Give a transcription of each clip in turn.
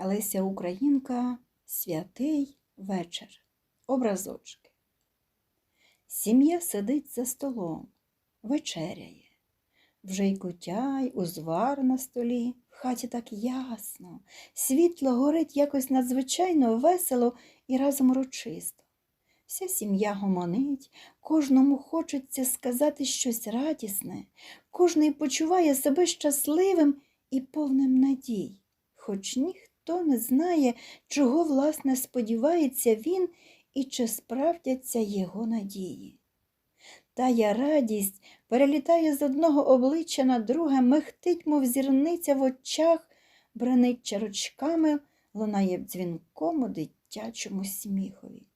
Леся Українка Святий вечір. Образочки. Сім'я сидить за столом, вечеряє. Вже й кутяй, узвар на столі, в хаті так ясно, світло горить якось надзвичайно весело і разом урочисто. Вся сім'я гомонить, кожному хочеться сказати щось радісне, кожний почуває себе щасливим і повним надій, хоч ніхто не знає, чого, власне, сподівається він і чи справдяться його надії. Тая радість перелітає з одного обличчя на друге, михтить, мов зірниця в очах, бренить чарочками, лунає в дзвінкому дитячому сміхові.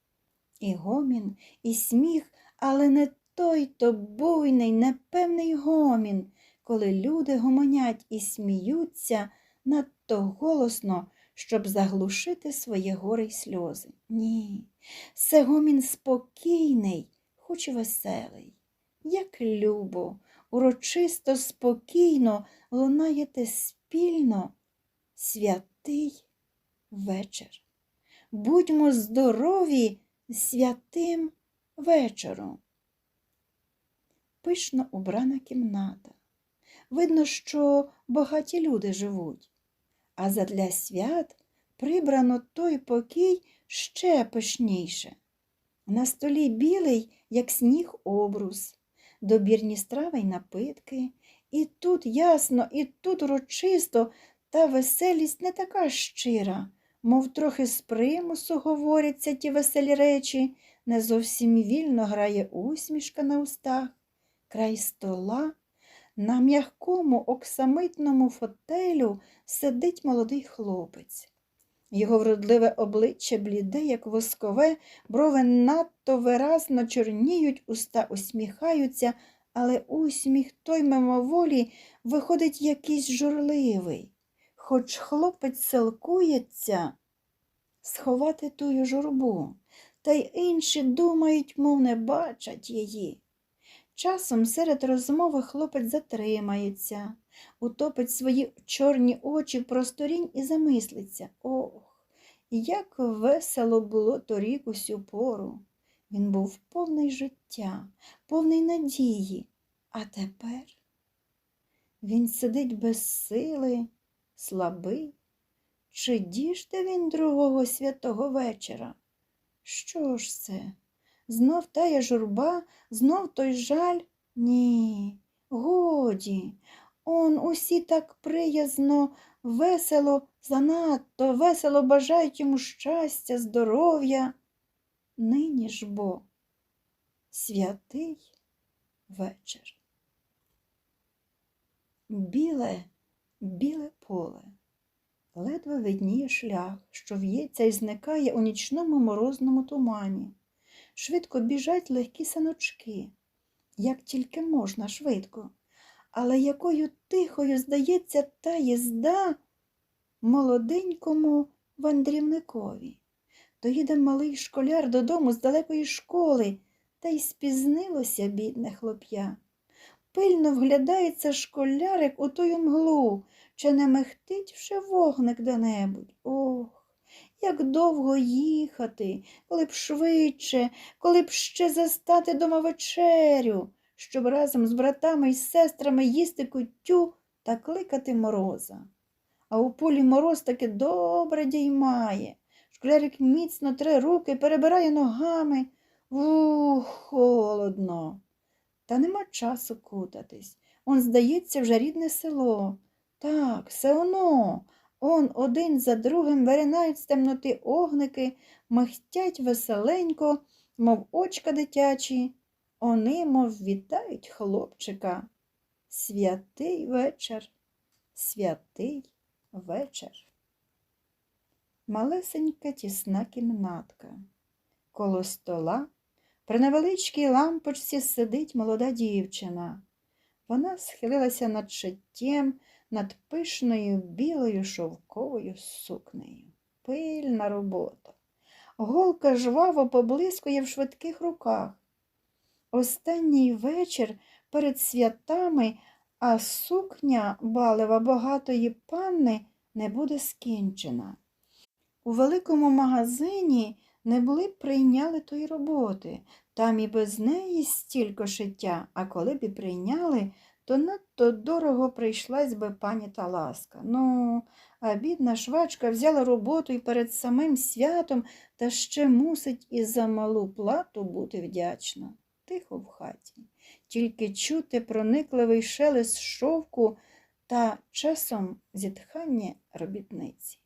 І гомін, і сміх, але не той то буйний, непевний гомін, коли люди гомонять і сміються надто голосно, щоб заглушити своє горе й сльози. Ні, це гомін спокійний, хоч і веселий. Як любо, урочисто, спокійно лунаєте спільно святий вечір. Будьмо здорові святим вечором. Пишно убрана кімната. Видно, що багаті люди живуть, а задля свят прибрано той покій ще пишніше. На столі білий, як сніг, обрус, добірні страви й напитки, і тут ясно, і тут урочисто, та веселість не така щира, мов трохи з примусу говоряться ті веселі речі, не зовсім вільно грає усмішка на устах, край стола. На м'якому оксамитному фотелю сидить молодий хлопець. Його вродливе обличчя бліде, як воскове, брови надто виразно чорніють, уста усміхаються, але усміх той мимоволі виходить якийсь журливий. Хоч хлопець силкується сховати тую журбу, та й інші думають, мов не бачать її. Часом серед розмови хлопець затримається, утопить свої чорні очі в просторінь і замислиться. Ох, як весело було торік усю пору. Він був повний життя, повний надії. А тепер він сидить без сили, слабий. Чи діжде він другого святого вечора? Що ж це? Знов тая журба, знов той жаль? Ні, годі. Он усі так приязно, весело, занадто, весело бажають йому щастя, здоров'я. Нині ж бо святий вечір. Біле, біле поле. Ледве видніє шлях, що в'ється і зникає у нічному морозному тумані. Швидко біжать легкі саночки, як тільки можна швидко, але якою тихою здається та їзда молоденькому вандрівникові. То їде малий школяр додому з далекої школи, та й спізнилося, бідне хлоп'я. Пильно вглядається школярик у тую мглу, чи не мехтить вже вогник де-небудь. Ох, як довго їхати, коли б швидше, коли б ще застати дома вечерю, щоб разом з братами і сестрами їсти куттю та кликати мороза. А у полі мороз таки добре діймає. Школярик міцно тре руки, перебирає ногами. Ух, холодно. Та нема часу кутатись. Он, здається, вже рідне село. Так, все воно. Он один за другим виринають з темноти огники, михтять веселенько, мов очка дитячі. Вони, мов вітають хлопчика. Святий вечір, святий вечір. Малесенька тісна кімнатка. Коло стола при невеличкій лампочці сидить молода дівчина. Вона схилилася над шиттєм, над пишною білою шовковою сукнею. Пильна робота. Голка жваво поблискує в швидких руках. Останній вечір перед святами, а сукня балева багатої панни не буде скінчена. У великому магазині не були б прийняли тої роботи. Там і без неї стільки шиття, а коли б і прийняли, то надто дорого прийшлась би пані та ласка. Ну, а бідна швачка взяла роботу і перед самим святом та ще мусить і за малу плату бути вдячна. Тихо в хаті, тільки чути проникливий шелест шовку та часом зітхання робітниці.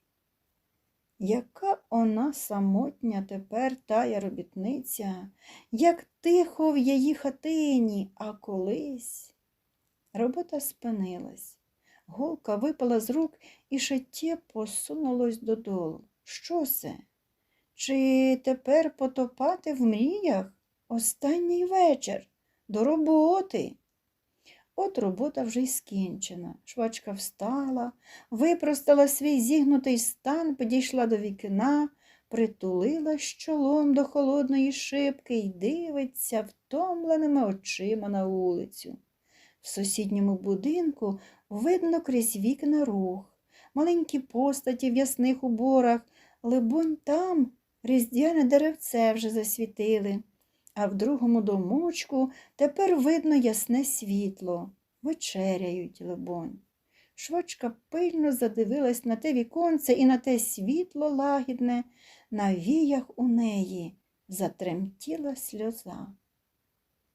Яка вона самотня тепер тая робітниця, як тихо в її хатині, а колись. Робота спинилась. Голка випала з рук і шиттє посунулось додолу. Що це? Чи тепер потопати в мріях? Останній вечір. До роботи. От робота вже й скінчена. Швачка встала, випростала свій зігнутий стан, підійшла до вікна, притулила чолом до холодної шибки і дивиться втомленими очима на вулицю. В сусідньому будинку видно крізь вікна рух, маленькі постаті в ясних уборах, либонь там різдвяне деревце вже засвітили, а в другому домочку тепер видно ясне світло. Вечеряють, либонь. Швачка пильно задивилась на те віконце і на те світло лагідне, на віях у неї затремтіла сльоза.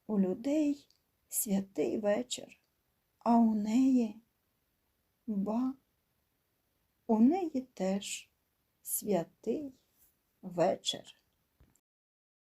У людей святий вечір, а у неї ба, у неї теж святий вечір.